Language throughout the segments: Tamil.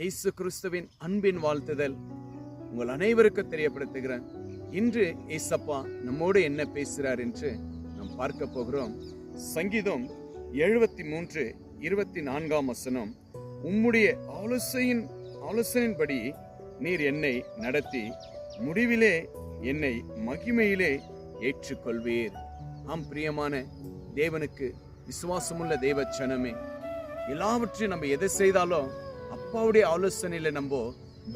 இயேசு கிறிஸ்துவின் அன்பின் வாழ்த்துதல் உங்கள் அனைவருக்கும் தெரியப்படுத்துகிறேன். இன்று ஏசப்பா நம்மோடு என்ன பேசுகிறார் என்று நாம் பார்க்க போகிறோம். சங்கீதம் எழுபத்தி மூன்று இருபத்தி நான்காம் வசனம். உம்முடைய ஆலோசையின் ஆலோசனையின்படி நீர் என்னை நடத்தி முடிவிலே என்னை மகிமையிலே ஏற்றுக்கொள்வீர். ஆம் பிரியமான தேவனுக்கு விசுவாசமுள்ள தேவ சனமே எல்லாவற்றையும் நம்ம எதை செய்தாலும் அப்பாவுடைய ஆலோசனையில நம்ம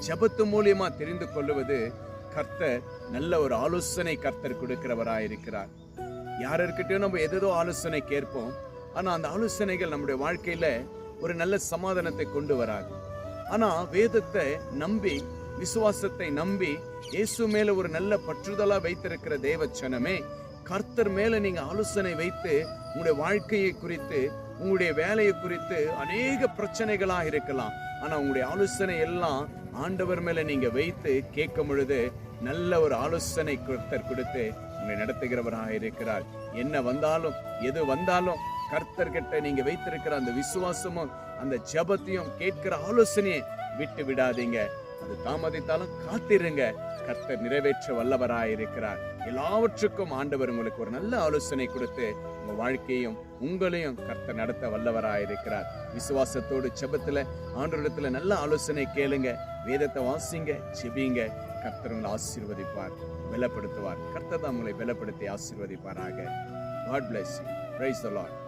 ஜபத்து மூலியமா தெரிந்து கொள்ளுவது கர்த்தர் நல்ல ஒரு ஆலோசனை கர்த்தர் கொடுக்கிறவராயிருக்கிறார். யாருக்கிட்டையும் நம்ம எதோ ஆலோசனை கேட்போம். ஆனா அந்த ஆலோசனைகள் நம்முடைய வாழ்க்கையில ஒரு நல்ல சமாதானத்தை கொண்டு வராது. ஆனா வேதத்தை நம்பி விசுவாசத்தை நம்பி இயேசு மேல ஒரு நல்ல பற்றுதலா வைத்திருக்கிற தேவச்சனமே கர்த்தர் மேல நீங்க ஆலோசனை வைத்து உங்களுடைய வாழ்க்கையை குறித்து உங்களுடைய வேலையை குறித்து அநேக பிரச்சனைகளாக இருக்கலாம். ஆனா உங்களுடைய ஆலோசனை எல்லாம் ஆண்டவர் மேல நீங்க வைத்து கேட்கும் பொழுது நல்ல ஒரு ஆலோசனை கர்த்தர் கொடுத்து உங்களை நடத்துகிறவராக இருக்கிறார். என்ன வந்தாலும் எது வந்தாலும் கர்த்தர்கிட்ட நீங்க வைத்திருக்கிற அந்த விசுவாசமும் அந்த ஜெபத்தையும் கேட்கிற ஆலோசனையை விட்டு விடாதீங்க. அது தாமதித்தாலும் காத்திருங்க. கர்த்தர் நிறைவேற்ற வல்லவராயிருக்கிறார். எல்லாவற்றுக்கும் ஆண்டவர் உங்களுக்கு ஒரு நல்ல ஆலோசனை கொடுத்து உங்க வாழ்க்கையும் உங்களையும் கர்த்தர் நடத்த வல்லவராயிருக்கிறார். விசுவாசத்தோடு செபத்துல ஆண்டவரிடத்துல நல்ல ஆலோசனை கேளுங்க. வேதத்தை வாசிங்க செபிங்க கர்த்தர் உங்களை ஆசீர்வதிப்பார் பலப்படுத்துவார். கர்த்தர் தான் உங்களை பலப்படுத்தி ஆசீர்வதிப்பாராக. God bless you praise the Lord